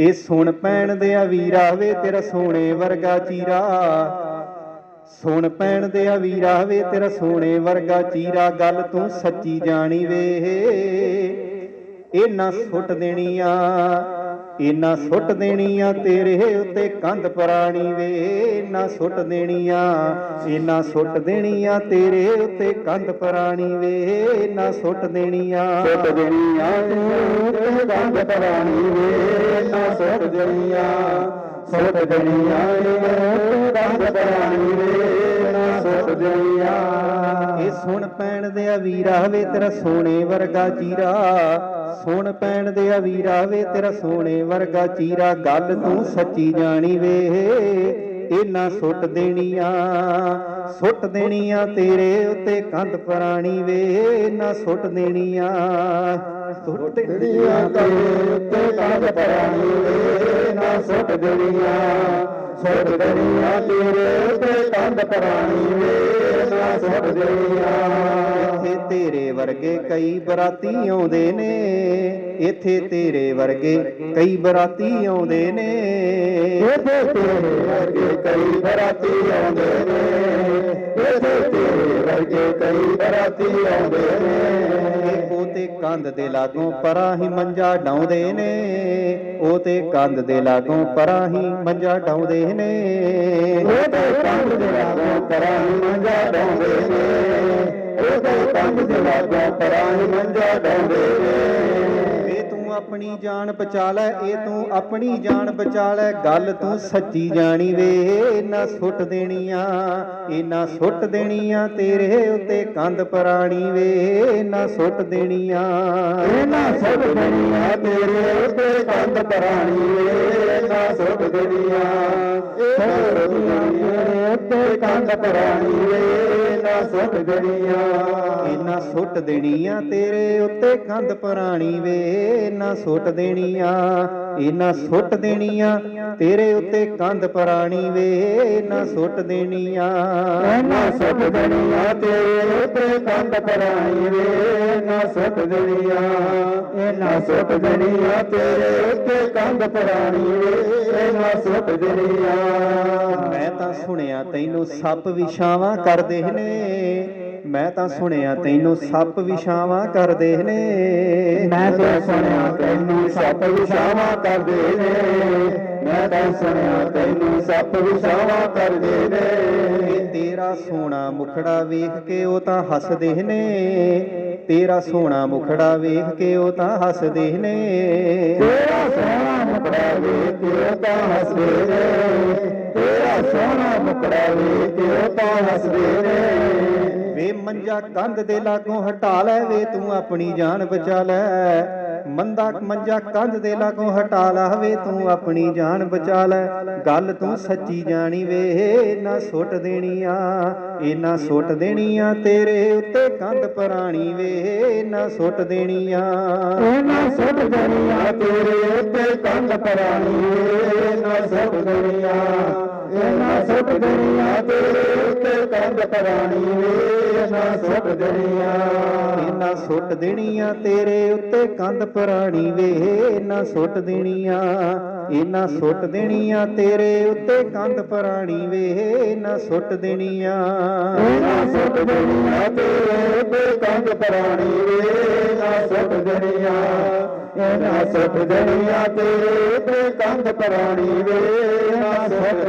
ਇਹ ਸੁਣ ਪੈਣ ਦੇ ਆ ਵੀਰਾ ਵੇ ਤੇਰਾ ਸੋਨੇ ਵਰਗਾ ਚੀਰਾ। ਸੁਣ ਪੈਣ ਦੇ ਆ ਵੀਰਾ ਵੇ ਤੇਰਾ ਸੋਨੇ ਵਰਗਾ ਚੀਰਾ, ਗੱਲ ਤੂੰ ਸੱਚੀ ਜਾਣੀ ਵੇ। ਇਹ ਨਾ ਸੁੱਟ ਦੇਣੀ ਆ। ਇਨਾ ਸੁੱਟ ਦੇਣੀਆਂ ਤੇਰੇ ਉੱਤੇ ਕੰਧ ਪਰਾਣੀ ਵੇ ਨਾ ਸੁੱਟ ਦੇਣੀਆਂ ਇਨਾ ਸੁੱਟ ਦੇਣੀਆਂ ਤੇਰੇ ਉੱਤੇ ਕੰਧ ਪਰਾਣੀ ਵੇ ਨਾ ਸੁੱਟ ਦੇਣੀਆਂ। ਸੁੱਟ ਦੇਣੀਆਂ ਤੂੰ ਗੰਦ ਪਰਾਣੀ ਵੇ ਨਾ ਸੁੱਟ ਦੇਣੀਆਂ। ਸੁੱਟ ਦੇਣੀਆਂ ਤੂੰ ਗੰਦ ਪਰਾਣੀ ਵੇ ਨਾ ਸੁੱਟ ਦੇਣੀਆਂ ਇਹ ਸੁਣ ਪੈਣ ਦੇ ਆ ਵੀਰਾ ਵੇ ਤੇਰਾ ਸੋਨੇ ਵਰਗਾ ਚੀਰਾ। ਸੁਣ ਪੈਣ ਦੇ ਆ ਵੀਰਾ ਵੇ ਤੇਰਾ ਸੋਨੇ ਵਰਗਾ ਚੀਰਾ। ਗੱਲ ਤੂੰ ਸੱਚੀ ਜਾਣੀ ਵੇ। ਇਹ ਸੁੱਟ ਦੇਣੀਆਂ ਸੁੱਟ ਦੇਣੀਆਂ ਤੇਰੇ ਉੱਤੇ ਕੰਧ ਪ੍ਰਾਣੀ ਵੇ ਨਾ ਸੁੱਟ ਦੇਣੀਆਂ। ਸੁੱਟ ਦੇਣੀਆਂ ਤੇਰੇ ਉੱਤੇ ਗੰਦ ਪਰਾਣੀ ਵੇ ਨਾ ਸੁੱਟ ਦੇਣੀਆਂ। ਸੁੱਟ ਤੇਰੇ ਉੱਤੇ ਗੰਦ ਪਰਾਣੀ ਵੇ ਨਾ ਸੁੱਟ ਇੱਥੇ ਤੇਰੇ ਵਰਗੇ ਕਈ ਬਰਾਤੀ ਆਉਂਦੇ ਨੇ। ਇੱਥੇ ਤੇਰੇ ਵਰਗੇ ਕਈ ਬਰਾਤੀ ਆਉਂਦੇ ਨੇ। ਇਹਦੇ ਤੇਰੇ ਵਰਗੇ ਕਈ ਬਰਾਤੀ ਆਉਂਦੇ ਨੇ। ਇਹਦੇ ਤੇਰੇ ਵਰਗੇ ਕਈ ਬਰਾਤੀ ਆਉਂਦੇ ਨੇ। ਉਹ ਤੇ ਕੰਧ ਦੇ ਲਾਗੋਂ ਪਰਾਂ ਹੀ ਮੰਜਾ ਡਾਉਂਦੇ ਨੇ। ਉਹ ਤੇ ਕੰਧ ਦੇ ਲਾਗੋਂ ਪਰਾਂ ਹੀ ਮੰਜਾ ਡਾਉਂਦੇ ਨੇ। ਉਹਦੇ ਕੰਧ ਦੇ ਲਾਗੋਂ ਪਰਾਂ ਹੀ ਮੰਜਾ ਡਾਉਂਦੇ ਨੇ। ਉਹਦੇ ਕੰਧ ਦੇ ਲਾਗੋਂ ਪਰਾਂ ਹੀ ਮੰਜਾ ਡਾਉਂਦੇ ਨੇ। ਵੇ ਤੂੰ ਆਪਣੀ ਜਾਨ ਬਚਾ ਲੈ ਇਹ ਤੂੰ ਆਪਣੀ ਜਾਨ ਬਚਾ ਲੈ। ਗੱਲ ਤੂੰ ਸੱਚੀ ਜਾਣੀ ਵੇ ਨਾ ਸੁੱਟ ਦੇਣੀਆਂ ਇਹ ਨਾ ਸੁੱਟ ਦੇਣੀਆਂ ਤੇਰੇ ਉੱਤੇ ਕੰਧ ਪਰਾਣੀ ਵੇ ਨਾ ਸੁੱਟ ਦੇਣੀਆਂ। ਇਹਨਾਂ ਸੁੱਟ ਦੇਣੀਆਂ ਤੇਰੇ ਉੱਤੇ ਕੰਧ ਪਰਾਣੀ ਵੇ ਨਾ ਸੁੱਟ ਦੇਣੀਆਂ ਇਹ ਸੁੱਟ ਦੇਣੀਆਂ ਤੇਰੇ ਉੱਤੇ ਕੰਧ ਪਰਾਣੀ ਵੇ ਨਾ ਸੁੱਟ ਦੇਣੀਆਂ। ਇਨਾ ਸੁੱਟ ਦੇਣੀਆਂ ਤੇਰੇ ਉੱਤੇ ਕੰਧ ਪਰਾਣੀ ਵੇ। ਨਾ ਸੁੱਟ ਦੇਣੀਆਂ ਇਨਾ ਸੁੱਟ ਦੇਣੀਆਂ ਤੇਰੇ ਉੱਤੇ ਕੰਧ ਪਰਾਣੀ ਵੇ। ਨਾ ਸੁੱਟ ਦੇਣੀਆਂ। ਇਹਨਾਂ ਸੁੱਟ ਦੇਣੀਆਂ ਤੇਰੇ ਉੱਤੇ ਕੰਧ ਪਰਾਣੀ ਵੇ। ਨਾ ਸੁੱਟ ਦੇਣੀਆਂ ਇਹਨਾਂ ਸੁੱਟ ਦੇਣੀਆਂ ਤੇਰੇ ਉੱਤੇ ਕੰਧ ਪਰਾਣੀ ਵੇ। ਨਾ ਸੁੱਟ ਦੇਣੀਆਂ। ਮੈਂ ਤਾਂ ਸੁਣਿਆ ਤੈਨੂੰ ਸੱਪ ਵਿਛਾਵਾਂ ਕਰਦੇ ਨੇ। ਮੈਂ ਤਾਂ ਸੁਣਿਆ ਤੈਨੂੰ ਸੱਪ ਵਿਛਾਵਾਂ ਕਰਦੇ ਨੇ। ਮੈਂ ਤਾਂ ਸੁਣਿਆ ਤੈਨੂੰ ਸੱਪ ਵਿਛਾਵਾਂ ਕਰਦੇ ਨੇ। ਮੈਂ ਤਾਂ ਸੁਣਿਆ ਤੈਨੂੰ ਸੱਪ ਵਿਛਾਵਾਂ ਕਰਦੇ ਨੇ। ਤੇਰਾ ਸੋਹਣਾ ਮੁਖੜਾ ਵੇਖ ਕੇ ਉਹ ਤਾਂ ਹੱਸਦੇ ਨੇ। ਤੇਰਾ ਸੋਹਣਾ ਮੁਖੜਾ ਵੇਖ ਕੇ ਉਹ ਤਾਂ ਹੱਸਦੇ ਨੇ। ਤੇਰਾ ਸੋਹਣਾ ਮੁਕੜਾ ਵੇਖ ਕੇ ਉਹ ਤਾਂ ਹੱਸਦੇ ਨੇ। ਤੇਰਾ ਸੋਹਣਾ ਮੁਕੜਾ ਵੇਖ ਕੇ ਉਹ ਤਾਂ ਹੱਸਦੇ ਨੇ। ਵੇ ਮੰਜਾ ਕੰਧ ਦੇ ਲਾਗੋਂ ਹਟਾ ਲੈ ਵੇ ਤੂੰ ਆਪਣੀ ਜਾਨ ਬਚਾ ਲੈ। ਮੰਦਾ ਮੰਜਾ ਕੰਧ ਦੇ ਲਾਗੋਂ ਹਟਾ ਲਾ ਵੇ ਤੂੰ ਆਪਣੀ ਜਾਨ ਬਚਾ ਲੈ। ਗੱਲ ਤੂੰ ਸੱਚੀ ਜਾਣੀ ਵੇ ਨਾ ਸੁੱਟ ਦੇਣੀਆਂ ਇਹ ਨਾ ਸੁੱਟ ਦੇਣੀਆਂ ਤੇਰੇ ਉੱਤੇ ਕੰਧ ਪਰਾਣੀ ਵੇ ਨਾ ਸੁੱਟ ਦੇਣੀਆਂ। ਇਹਨਾਂ ਸੁੱਟ ਦੇਣੀਆਂ। ਤੇਰੇ ਉੱਤੇ ਕੰਧ ਪਰਾਣੀ ਵੇ ਨਾ ਸੁੱਟ ਦੇਣੀਆਂ। ਇਹਨਾਂ ਸੁੱਟ ਦੇਣੀਆਂ ਤੇਰੇ ਉੱਤੇ ਕੰਧ ਪਰਾਣੀ ਵੇ ਨਾ ਸੁੱਟ ਦੇਣੀਆਂ ਇਹਨਾਂ ਸੁੱਟ ਦੇਣੀਆਂ ਤੇਰੇ ਉੱਤੇ ਕੰਧ ਪਰਾਣੀ ਵੇ ਨਾ ਸੁੱਟ ਦੇਣੀਆਂ। ਇਹਨਾਂ ਸੁੱਟ ਦੇਣੀਆਂ ਤੇਰੇ ਉੱਤੇ ਕੰਧ ਪਰਾਣੀ ਵੇ ਨਾ ਸੁੱਟ ਦੇਣੀਆਂ। ਇਹਨਾਂ ਸੁੱਟ ਦੇਣੀਆਂ ਤੇਰੇ ਉੱਤੇ ਕੰਧ ਪਰਾਣੀ ਵੇ ਨਾ ਸੁੱਟ ਇਹਨਾਂ ਸੁੱਟ ਤੇਰੇ ਉੱਤੇ ਕੰਧ ਪਰਾਣੀ ਵੇ ਨਾ ਸੁੱਟ